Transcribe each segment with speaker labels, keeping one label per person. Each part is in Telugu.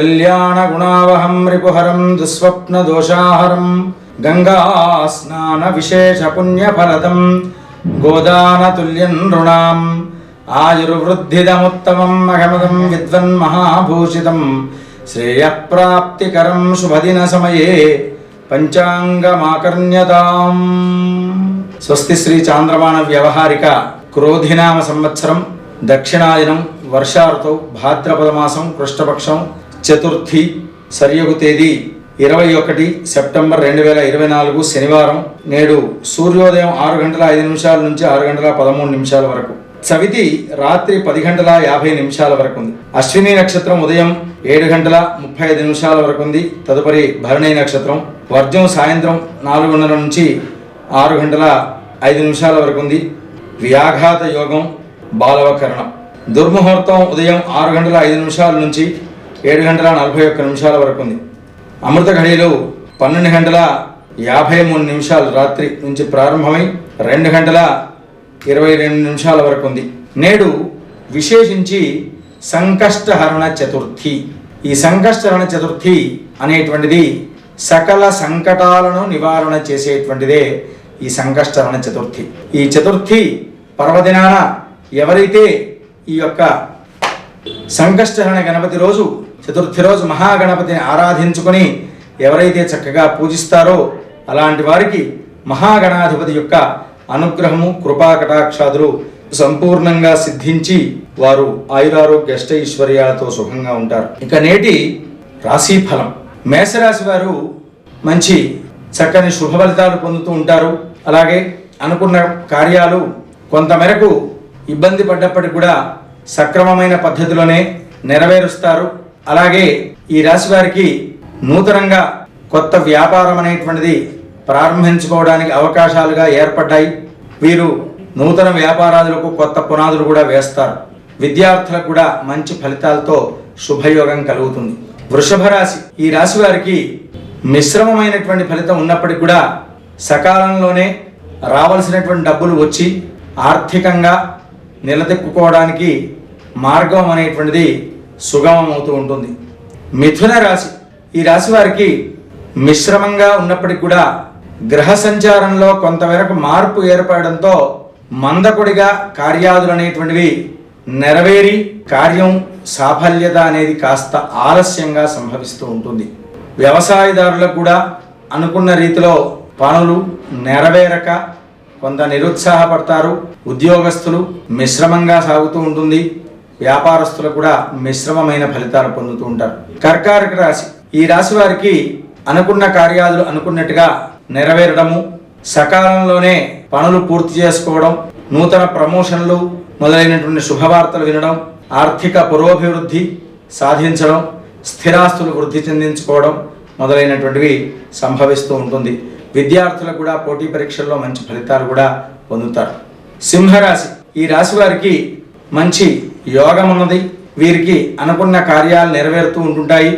Speaker 1: శ్రీకళ్యాణగుణావహం రిపుహరం దుస్వప్నదోషాహరం గంగాస్నానవిశేషపుణ్యఫలదం గోదానతుల్యం నృణాం ఆయుర్వృద్ధిదముత్తమం అగమదం విద్వన్మహాభూషితం శ్రేయప్రాప్తికరం శుభదిన సమయే పంచాంగమాకర్ణ్యతాం. స్వస్తి శ్రీ చాంద్రమాణ వ్యవహారిక క్రోధినామ సంవత్సరం దక్షిణాయనం వర్షాఋతౌ భాద్రపదమాసం కృష్ణపక్షం చతుర్థి సరియగు తేదీ ఇరవై ఒకటి సెప్టెంబర్ రెండు వేల ఇరవై నాలుగు శనివారం నేడు సూర్యోదయం ఆరు గంటల ఐదు నిమిషాల నుంచి ఆరు గంటల పదమూడు నిమిషాల వరకు. చవితి రాత్రి పది గంటల యాభై నిమిషాల వరకు ఉంది. అశ్విని నక్షత్రం ఉదయం ఏడు గంటల ముప్పై ఐదు నిమిషాల వరకు ఉంది. తదుపరి భరణి నక్షత్రం. వర్జం సాయంత్రం నాలుగున్నర నుంచి ఆరు గంటల ఐదు నిమిషాల వరకు ఉంది. వ్యాఘాత యోగం బాలవకరణం. దుర్ముహూర్తం ఉదయం ఆరు గంటల ఐదు నిమిషాల నుంచి ఏడు గంటల నలభై ఒక్క నిమిషాల వరకు ఉంది. అమృత ఘడియలు పన్నెండు గంటల యాభై మూడు నిమిషాలు రాత్రి నుంచి ప్రారంభమై రెండు గంటల ఇరవై రెండు నిమిషాల వరకు ఉంది. నేడు విశేషించి సంకష్టహరణ చతుర్థి ఈ సంకష్టహరణ చతుర్థి అనేటువంటిది సకల సంకటాలను నివారణ చేసేటువంటిదే ఈ సంకష్టహరణ చతుర్థి ఈ చతుర్థి పర్వదినాన ఎవరైతే ఈ యొక్క సంకష్టహరణ గణపతి రోజు చతుర్థి రోజు మహాగణపతిని ఆరాధించుకొని ఎవరైతే చక్కగా పూజిస్తారో అలాంటి వారికి మహాగణాధిపతి యొక్క అనుగ్రహము కృపా కటాక్షాదులు సంపూర్ణంగా సిద్ధించి వారు ఆయురారోగ్య అష్టైశ్వర్యాలతో సుఖంగా ఉంటారు. ఇక నేటి రాశి ఫలం. మేషరాశి వారు మంచి చక్కని శుభ ఫలితాలు పొందుతూ ఉంటారు. అలాగే అనుకున్న కార్యాలు కొంతమేరకు ఇబ్బంది పడ్డప్పటికి కూడా సక్రమమైన పద్ధతిలోనే నెరవేరుస్తారు. అలాగే ఈ రాశి వారికి నూతనంగా కొత్త వ్యాపారం అనేటువంటిది ప్రారంభించుకోవడానికి అవకాశాలుగా ఏర్పడ్డాయి. వీరు నూతన వ్యాపారాదులకు కొత్త పునాదులు కూడా వేస్తారు. విద్యార్థులకు కూడా మంచి ఫలితాలతో శుభయోగం కలుగుతుంది. వృషభ రాశి ఈ రాశి వారికి మిశ్రమమైనటువంటి ఫలితం ఉన్నప్పటికీ కూడా సకాలంలోనే రావలసినటువంటి డబ్బులు వచ్చి ఆర్థికంగా నిలదొక్కుకోవడానికి మార్గం అనేటువంటిది సుగమం అవుతూ ఉంటుంది. మిథున రాశి ఈ రాశి వారికి మిశ్రమంగా ఉన్నప్పటికీ కూడా గ్రహ సంచారంలో కొంతవరకు మార్పు ఏర్పడడంతో మందకొడిగా కార్యాదులు అనేటువంటివి నెరవేరి కార్యం సాఫల్యత అనేది కాస్త ఆలస్యంగా సంభవిస్తూ ఉంటుంది. వ్యవసాయదారులకు కూడా అనుకున్న రీతిలో పనులు నెరవేరక కొంత నిరుత్సాహపడతారు. ఉద్యోగస్తులు మిశ్రమంగా సాగుతూ ఉంటుంది. వ్యాపారస్తులు కూడా మిశ్రమమైన ఫలితాలు పొందుతూ ఉంటారు. కర్కారక రాశి. ఈ రాశి వారికి అనుకున్న కార్యాలు అనుకున్నట్టుగా నెరవేరడము సకాలంలోనే పనులు పూర్తి చేసుకోవడం నూతన ప్రమోషన్లు మొదలైనటువంటి శుభవార్తలు వినడం ఆర్థిక పురోభివృద్ధి సాధించడం స్థిరాస్తులు వృద్ధి చెందించుకోవడం మొదలైనటువంటివి సంభవిస్తూ ఉంటుంది. విద్యార్థులకు కూడా పోటీ పరీక్షల్లో మంచి ఫలితాలు కూడా పొందుతారు. సింహరాశి ఈ రాశి వారికి మంచి యోగం ఉన్నది. వీరికి అనుకున్న కార్యాలు నెరవేరుతూ ఉంటుంటాయి.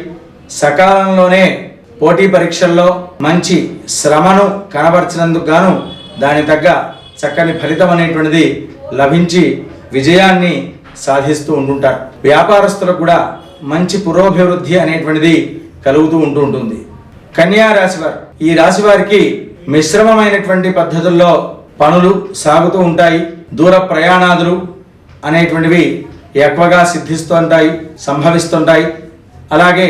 Speaker 1: సకాలంలోనే పోటీ పరీక్షల్లో మంచి శ్రమను కనబరిచినందుకు గాను దాని తగ్గ చక్కని ఫలితం అనేటువంటిది లభించి విజయాన్ని సాధిస్తూ ఉంటుంటారు. వ్యాపారస్తులకు కూడా మంచి పురోభివృద్ధి అనేటువంటిది కలుగుతూ ఉంటూ ఉంటుంది. కన్యా రాశివారు ఈ రాశి వారికి మిశ్రమమైనటువంటి పద్ధతుల్లో పనులు సాగుతూ ఉంటాయి. దూర ప్రయాణాదులు అనేటువంటివి ఎక్కువగా సిద్ధిస్తుంటాయి సంభవిస్తుంటాయి. అలాగే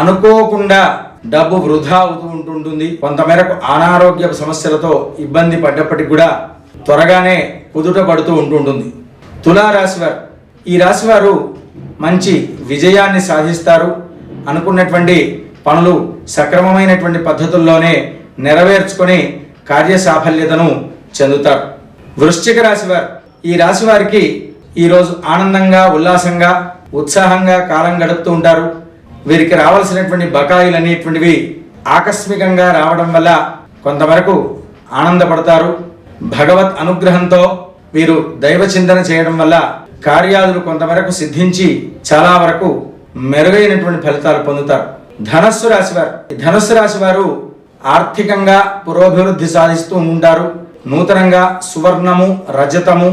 Speaker 1: అనుకోకుండా డబ్బు వృధా అవుతూ ఉంటుంటుంది. కొంతమేరకు అనారోగ్య సమస్యలతో ఇబ్బంది పడ్డప్పటికి కూడా త్వరగానే కుదుట పడుతూ ఉంటుంటుంది. తులారాశివారు ఈ రాశి వారు మంచి విజయాన్ని సాధిస్తారు. అనుకున్నటువంటి పనులు సక్రమమైనటువంటి పద్ధతుల్లోనే నెరవేర్చుకొని కార్యసాఫల్యతను చెందుతారు. వృశ్చిక రాశివారు ఈ రాశి వారికి ఈరోజు ఆనందంగా ఉల్లాసంగా ఉత్సాహంగా కాలం గడుపుతూ ఉంటారు. వీరికి రావాల్సినటువంటి బకాయిలు అనేటువంటివి ఆకస్మికంగా రావడం వల్ల కొంతవరకు ఆనందపడతారు. భగవత్ అనుగ్రహంతో వీరు దైవ చింతన చేయడం వల్ల కార్యాదులు కొంతవరకు సిద్ధించి చాలా వరకు మెరుగైనటువంటి ఫలితాలు పొందుతారు. ధనస్సు రాశి వారు ఈ ధనస్సు రాశి వారు ఆర్థికంగా పురోభివృద్ధి సాధిస్తూ ఉంటారు. నూతనంగా సువర్ణము రజతము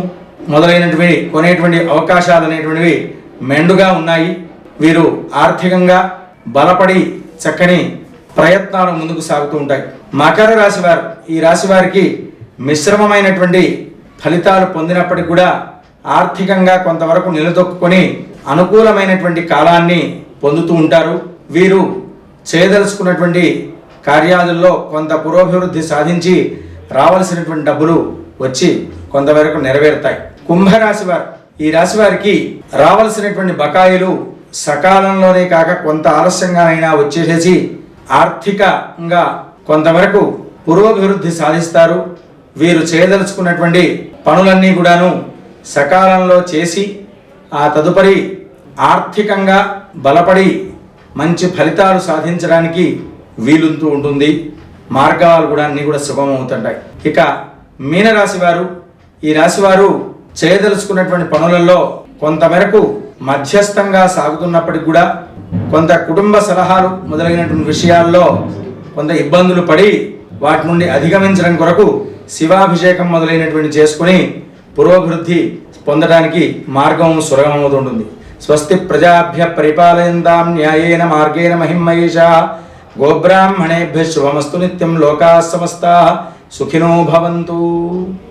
Speaker 1: మొదలైనటువంటి కొనేటువంటి అవకాశాలు అనేటువంటివి మెండుగా ఉన్నాయి. వీరు ఆర్థికంగా బలపడి చక్కని ప్రయత్నాలు ముందుకు సాగుతూ ఉంటాయి. మకర రాశి వారు ఈ రాశి వారికి మిశ్రమమైనటువంటి ఫలితాలు పొందినప్పటికీ కూడా ఆర్థికంగా కొంతవరకు నిలదొక్కుని అనుకూలమైనటువంటి కాలాన్ని పొందుతూ ఉంటారు. వీరు చేయదలుచుకున్నటువంటి కార్యాలలో కొంత పురోభివృద్ధి సాధించి రావలసినటువంటి డబ్బులు వచ్చి కొంతవరకు నెరవేరుతాయి. కుంభరాశి వారు ఈ రాశి వారికి రావలసినటువంటి బకాయిలు సకాలంలోనే కాక కొంత ఆలస్యంగానైనా వచ్చేసేసి ఆర్థికంగా కొంతవరకు పురోభివృద్ధి సాధిస్తారు. వీరు చేయదలుచుకున్నటువంటి పనులన్నీ కూడాను సకాలంలో చేసి ఆ తదుపరి ఆర్థికంగా బలపడి మంచి ఫలితాలు సాధించడానికి వీలుంటూ ఉంటుంది. మార్గాలు కూడా అన్నీ కూడా శుభమవుతుంటాయి ఇక మీనరాశి వారు ఈ రాశివారు చేయదలుచుకున్నటువంటి పనులలో కొంతమేరకు మధ్యస్థంగా సాగుతున్నప్పటికి కూడా కొంత కుటుంబ సలహాలు మొదలైనటువంటి విషయాల్లో కొంత ఇబ్బందులు పడి వాటి నుండి అధిగమించడం కొరకు శివాభిషేకం మొదలైనటువంటి చేసుకుని పురోభివృద్ధి పొందడానికి మార్గం సులభమవుతుంటుంది. స్వస్తి ప్రజాభ్య పరిపాలయంతాం న్యాయేన మార్గేణ మహిమహేష గోబ్రాహ్మణేభ్య శుభమస్తు నిత్యం లోకా సమస్త సుఖినో భవంతు.